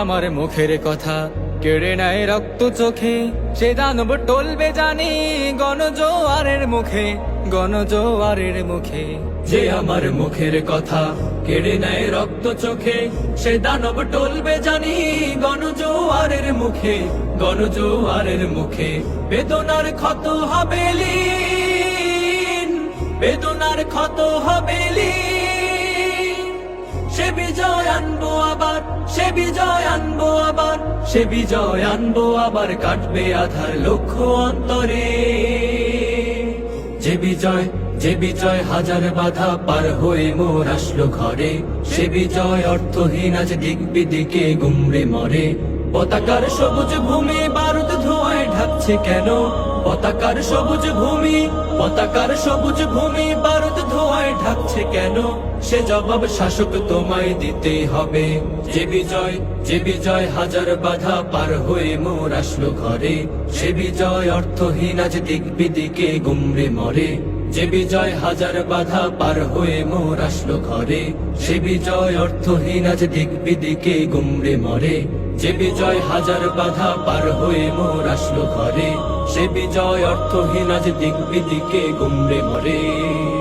আমার মুখের কথা। কেড়ে নেয় রক্ত চোখে। সে দানব টলবে জানি গণজোয়ারের মুখে গণজোয়ারের মুখে। যে আমার মুখের কথা কেড়ে নেয় রক্ত চোখে, সে দানব টলবে জানি গণজোয়ারের মুখে গণজোয়ারের মুখে। বেদনার ক্ষত হবে বেদনার ক্ষত হবে লীন। সে বিজয় আনব আবার, সে বিজয় আনব আবার কাটবে আধার লক্ষ্য অন্তরে। যে বিজয় যে বিজয় হাজার বাধা পার হয়ে মোর আসলো ঘরে, সে বিজয় অর্থহীন আজ দিক বিদিকে গুমরে মরে। পতাকার সবুজ ভূমি বারুদ ধোঁয়ায় ঢাকছে কেন? পতাকার সবুজ ভূমি, পতাকার সবুজ ভূমি বারুদ ধোঁয়ায় কেন? সে জবাব শাসক তোমায় দিতে হবে। যে বিজয় যে বিজয় হাজার বাধা পার হয়ে মোর আসলো ঘরে। সে বিজয় অর্থহীন আজ দিক বিদিকে গুমরে মরে। যে বিজয় হাজার বাধা পার হয়ে মোর আসলো ঘরে। সে বিজয় অর্থহীন আজ দিক বিদিকে গুমরে মরে। যে বিজয় হাজার বাধা পার হয়ে মোর আসলো ঘরে। সে বিজয় অর্থহীন আজ দিক বিদিকে গুমরে মরে।